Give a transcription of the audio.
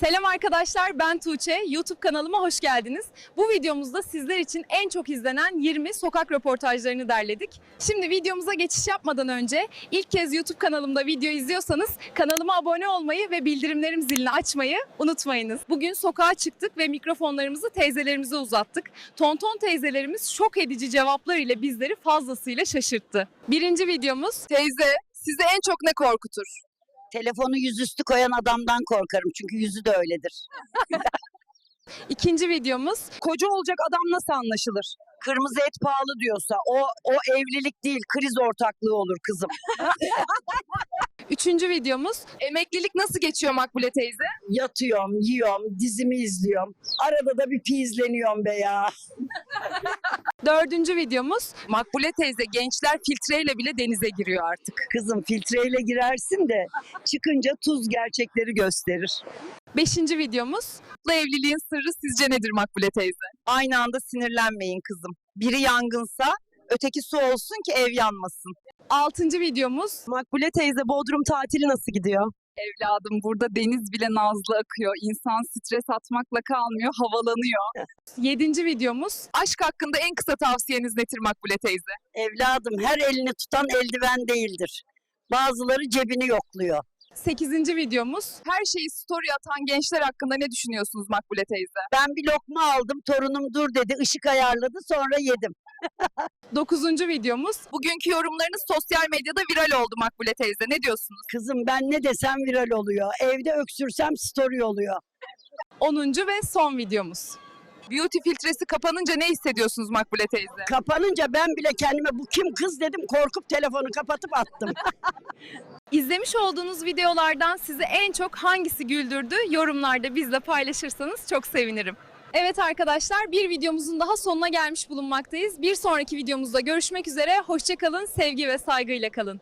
Selam arkadaşlar ben Tuğçe. YouTube kanalıma hoş geldiniz. Bu videomuzda sizler için en çok izlenen 20 sokak röportajlarını derledik. Şimdi videomuza geçiş yapmadan önce ilk kez YouTube kanalımda video izliyorsanız kanalıma abone olmayı ve bildirimlerim zilini açmayı unutmayınız. Bugün sokağa çıktık ve mikrofonlarımızı teyzelerimize uzattık. Tonton teyzelerimiz şok edici cevaplar ile bizleri fazlasıyla şaşırttı. Birinci videomuz Teyze, sizi en çok ne korkutur? Telefonu yüzüstü koyan adamdan korkarım çünkü yüzü de öyledir. ikinci videomuz Koca olacak adam nasıl anlaşılır? Kırmızı et pahalı diyorsa o o evlilik değil kriz ortaklığı olur kızım. üçüncü videomuz Emeklilik nasıl geçiyor Makbule teyze? Yatıyorum, yiyorum, dizimi izliyorum. Arada da bir pizleniyorum be ya. dördüncü videomuz Makbule teyze gençler filtreyle bile denize giriyor artık. Kızım filtreyle girersin de çıkınca tuz gerçekleri gösterir. Beşinci videomuz Bu evliliğin sırrı sizce nedir Makbule teyze? Aynı anda sinirlenmeyin kızım. Biri yangınsa öteki su olsun ki ev yanmasın. altıncı videomuz Makbule teyze Bodrum tatili nasıl gidiyor? Evladım burada deniz bile nazlı akıyor. İnsan stres atmakla kalmıyor, havalanıyor. yedinci videomuz Aşk hakkında en kısa tavsiyeniz nedir Makbule teyze? Evladım her elini tutan eldiven değildir. Bazıları cebini yokluyor. Sekizinci videomuz Her şeyi story atan gençler hakkında ne düşünüyorsunuz Makbule teyze? Ben bir lokma aldım torunum dur dedi ışık ayarladı sonra yedim. dokuzuncu videomuz Bugünkü yorumlarınız sosyal medyada viral oldu Makbule teyze. Ne diyorsunuz? Kızım ben ne desem viral oluyor. Evde öksürsem story oluyor. onuncu ve son videomuz. Beauty filtresi kapanınca ne hissediyorsunuz Makbule teyze? Kapanınca ben bile kendime bu kim kız dedim korkup telefonu kapatıp attım. İzlemiş olduğunuz videolardan sizi en çok hangisi güldürdü? Yorumlarda bizle paylaşırsanız çok sevinirim. Evet arkadaşlar bir videomuzun daha sonuna gelmiş bulunmaktayız. Bir sonraki videomuzda görüşmek üzere. Hoşçakalın, sevgi ve saygıyla kalın.